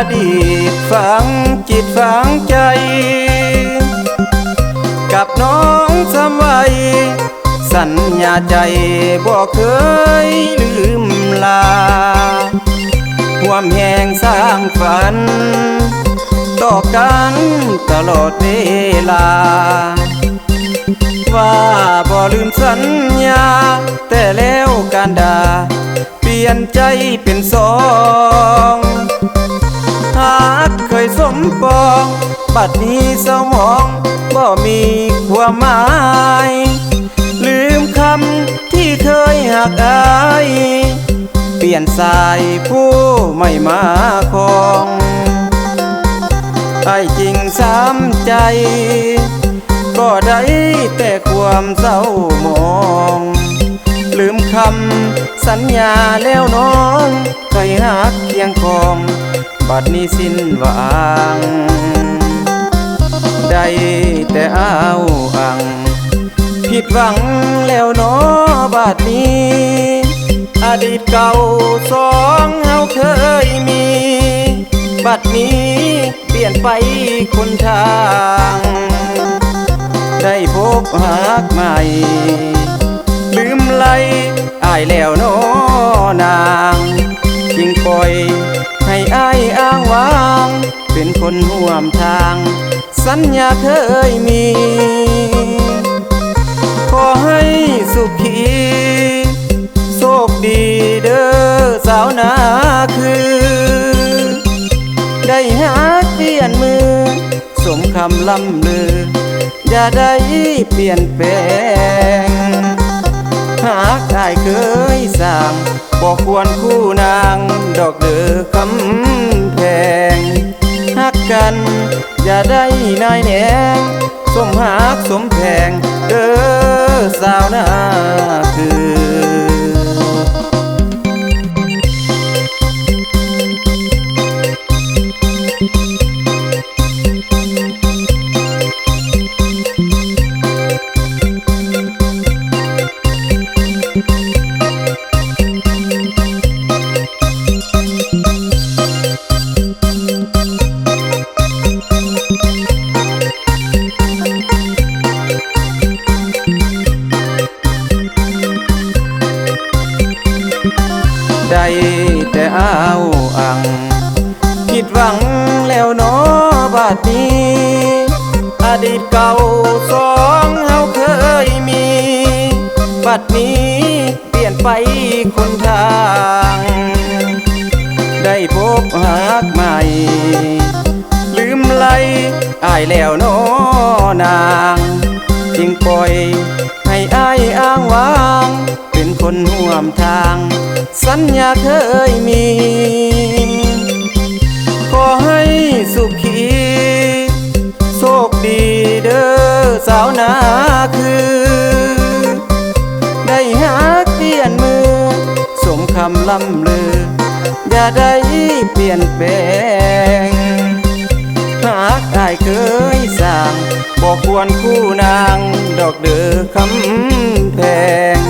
ฝังจิตฝังใจ กับน้องสมัย สัญญาใจบ่เคยลืมลาห่วมแหงสร้างฝัน ต่อกันตลอดเวลา ว่าบ่ลืมสัญญา แต่แล้วการดา เปลี่ยนใจเป็นสอง ยสมปองบัดนี้เส้ามองบ่มีความหมาย ลืมคำที่เคยหักอายเปลี่ยนสายผู้ไม่มาคองไอ้จริงสามใจ ก็ได้แต่ความเศร้ามอง ลืมคำสัญญาแล้วน้องเคยหักเคียงคอง ดนี้สิ้นหวัง ได้แต่เอาวอัง ผิดหวังแล้วเนอบัดนี้ อดีตเก่าสองเฮาเคยมี บัดนี้เปลี่ยนไปคนทาง ได้พบหักใหม่ ลืมไหลอายแล้วเนอนาง คนห่วมทาง สัญญาเคยมี ขอให้สุขีโชคดีเด้อสาวนาคือ ได้หาเปลี่ยนมือ สมคำล่ำลือ อย่าได้เปลี่ยนแปลง หากได้เคยสั่งบอกควรคู่นางดอกเดือคำ กัน อย่าได้นายแหนงสมหักสมแพงเด้อสาวนาคือ ได้แต่อ้าวอัง ผิดหวังแล้วเนอบาดนี้ อดีตเก่าสองเฮาเคยมี บัดนี้เปลี่ยนไปคนทาง ได้พบหักใหม่ ลืมไลอายแล้วเนอนางจึงปล่อยให้อายอ้างว้าง เป็นคนห่วมทาง สัญญาเคยมี ขอให้สุขีโชคดีเด้อสาวนาคือ ได้หาเปลี่ยนมือ สมคำล่ำลือ อย่าได้เปลี่ยนแปลงหากได้เคยสั่งบอกควรคู่นาง ดอกเดือคำแพง